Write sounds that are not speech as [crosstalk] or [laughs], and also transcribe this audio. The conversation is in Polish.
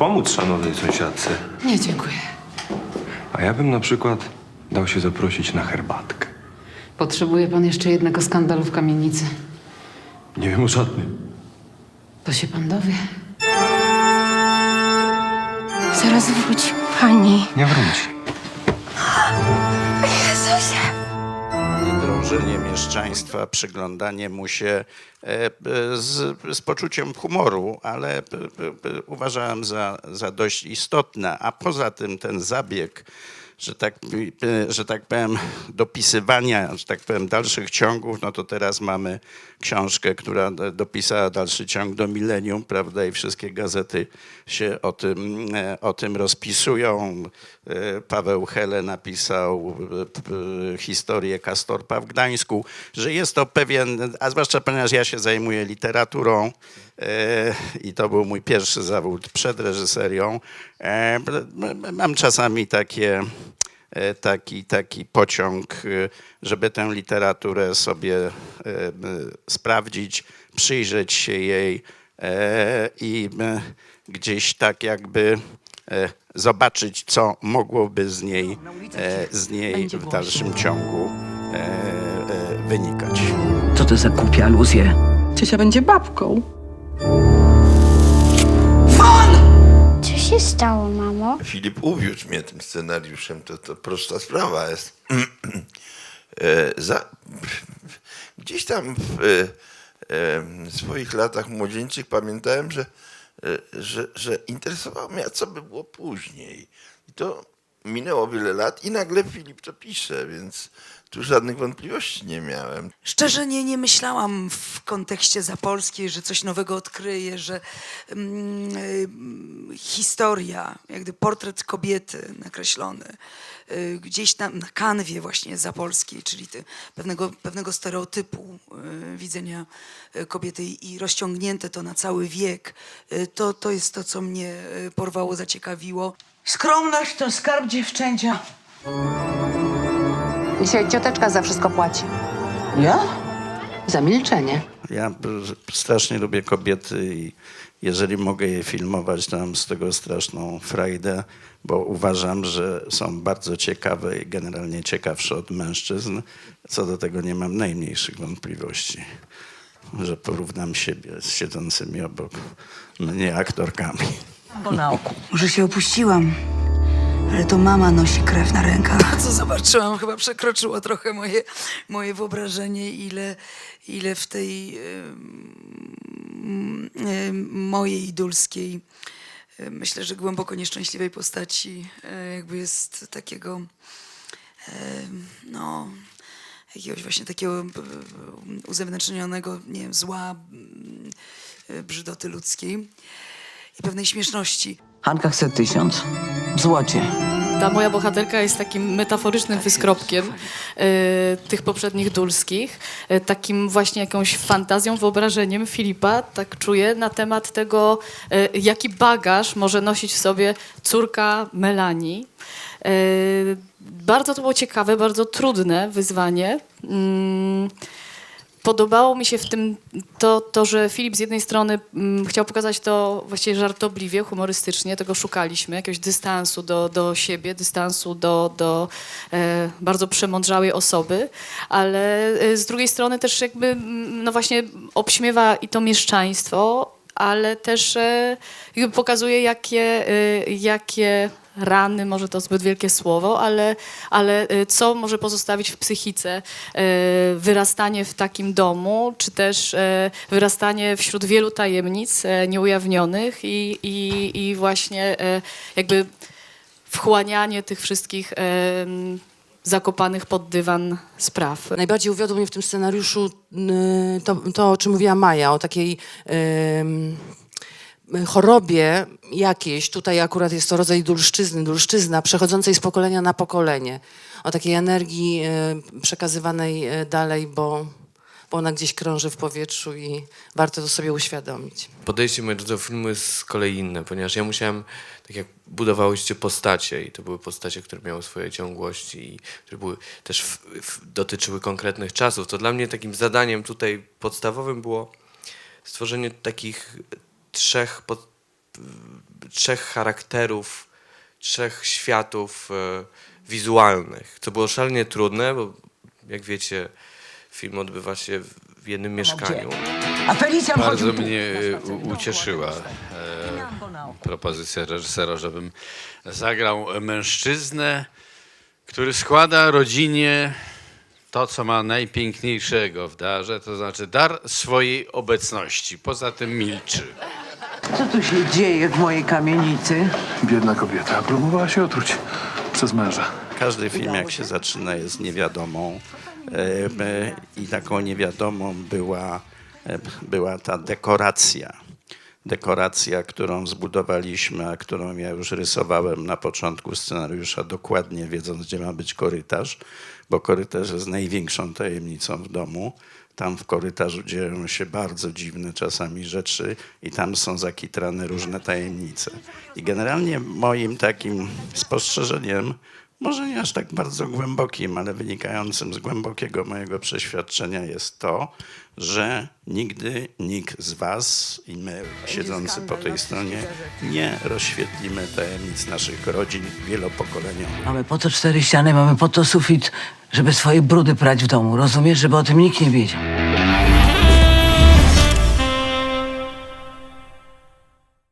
pomóc szanownej sąsiadce. Nie, dziękuję. A ja bym na przykład dał się zaprosić na herbatkę. Potrzebuje pan jeszcze jednego skandalu w kamienicy. Nie wiem o żadnym. To się pan dowie. Zaraz wróci pani. Nie wróci. Jezusie! Drążenie mieszczaństwa, przyglądanie mu się e, e, z, z poczuciem humoru, ale e, uważałem za, za dość istotne. A poza tym ten zabieg, że tak, e, że tak powiem, dopisywania, że tak powiem, dalszych ciągów, no to teraz mamy książkę, która dopisała dalszy ciąg do milenium, prawda, i wszystkie gazety się o tym, e, o tym rozpisują. E, Paweł Hele napisał historię Kastorpa w Gdańsku, że jest to pewien, a zwłaszcza ponieważ ja się zajmuję literaturą i to był mój pierwszy zawód przed reżyserią, mam czasami takie taki, taki pociąg, e, żeby tę literaturę sobie e, sprawdzić, przyjrzeć się jej e, i gdzieś tak jakby e, zobaczyć, co mogłoby z niej, e, z niej w dalszym ciągu e, e, wynikać. Co to za głupie aluzje? Ciocia będzie babką. Się stało, mamo? Filip uwiódł mnie tym scenariuszem, to, to prosta sprawa jest. [clears throat] E, Za, gdzieś tam w e, swoich latach młodzieńczych pamiętałem, że, e, że, że interesowało mnie, a co by było później. I to minęło wiele lat i nagle Filip to pisze, więc tu żadnych wątpliwości nie miałem. Szczerze nie, nie myślałam w kontekście Zapolskiej, że coś nowego odkryję, że mm, y, historia, jak gdyby portret kobiety nakreślony y, gdzieś tam na kanwie właśnie Zapolskiej, czyli ty, pewnego, pewnego stereotypu y, widzenia y, kobiety i rozciągnięte to na cały wiek, to, to jest to, co mnie porwało, zaciekawiło. Skromność to skarb dziewczęcia. Dzisiaj cioteczka za wszystko płaci. Ja? Za milczenie. Ja strasznie lubię kobiety i jeżeli mogę je filmować, to mam z tego straszną frajdę, bo uważam, że są bardzo ciekawe i generalnie ciekawsze od mężczyzn. Co do tego nie mam najmniejszych wątpliwości, że porównam siebie z siedzącymi obok mnie aktorkami. Bo na oku. Może się opuściłam, ale to mama nosi krew na rękach. [laughs] Co zobaczyłam, chyba przekroczyło trochę moje, moje wyobrażenie, ile, ile w tej em, em, mojej idulskiej, em, myślę, że głęboko nieszczęśliwej postaci, e, jakby jest takiego, em, no, jakiegoś właśnie takiego b- b- uzewnętrznionego, nie wiem, zła, m, e, brzydoty ludzkiej i pewnej śmieszności. Hanka chce tysiąc. W złocie. Ta moja bohaterka jest takim metaforycznym wyskropkiem e, tych poprzednich dulskich, e, takim właśnie jakąś fantazją, wyobrażeniem Filipa, tak czuję, na temat tego, e, jaki bagaż może nosić w sobie córka Melanii. E, bardzo to było ciekawe, bardzo trudne wyzwanie. Mm, Podobało mi się w tym to, to że Filip z jednej strony mm, chciał pokazać to właściwie żartobliwie, humorystycznie, tego szukaliśmy, jakiegoś dystansu do, do siebie, dystansu do, do e, bardzo przemądrzałej osoby, ale e, z drugiej strony też jakby, mm, no właśnie obśmiewa i to mieszczaństwo, ale też e, pokazuje, jakie, e, jakie rany, może to zbyt wielkie słowo, ale, ale e, co może pozostawić w psychice e, wyrastanie w takim domu, czy też e, wyrastanie wśród wielu tajemnic nieujawnionych i, i, i właśnie jakby wchłanianie tych wszystkich zakopanych pod dywan spraw. Najbardziej uwiodło mnie w tym scenariuszu y, to, to o czym mówiła Maja, o takiej ym, chorobie jakiejś, tutaj akurat jest to rodzaj dulszczyzny, dulszczyzna przechodzącej z pokolenia na pokolenie, o takiej energii y, przekazywanej y, dalej, bo, bo ona gdzieś krąży w powietrzu i warto to sobie uświadomić. podejście moje do tego filmu jest z kolei inne, ponieważ ja musiałem, tak jak budowałyście postacie i to były postacie, które miały swoje ciągłości i które były też w, w, dotyczyły konkretnych czasów, to dla mnie takim zadaniem tutaj podstawowym było stworzenie takich trzech pod, trzech charakterów, trzech światów e, wizualnych, co było szalenie trudne, bo jak wiecie, film odbywa się w- jednym mieszkaniu. A Felicja Bardzo mnie ucieszyła e, propozycja reżysera, żebym zagrał mężczyznę, który składa rodzinie to, co ma najpiękniejszego w darze, to znaczy dar swojej obecności. Poza tym milczy. Co tu się dzieje w mojej kamienicy? Biedna kobieta próbowała się otruć przez męża. Każdy film, jak się zaczyna, jest niewiadomą. E, e, I taką niewiadomą była, e, była ta dekoracja. Dekoracja, którą zbudowaliśmy, a którą ja już rysowałem na początku scenariusza, dokładnie wiedząc, gdzie ma być korytarz, bo korytarz jest największą tajemnicą w domu. Tam w korytarzu dzieją się bardzo dziwne czasami rzeczy i tam są zakitrane różne tajemnice. I generalnie moim takim spostrzeżeniem może nie aż tak bardzo głębokim, ale wynikającym z głębokiego mojego przeświadczenia jest to, że nigdy nikt z Was i my siedzący po tej stronie nie rozświetlimy tajemnic naszych rodzin wielopokoleniowych. Mamy po to cztery ściany, mamy po to sufit, żeby swoje brudy prać w domu. Rozumiesz, żeby o tym nikt nie wiedział.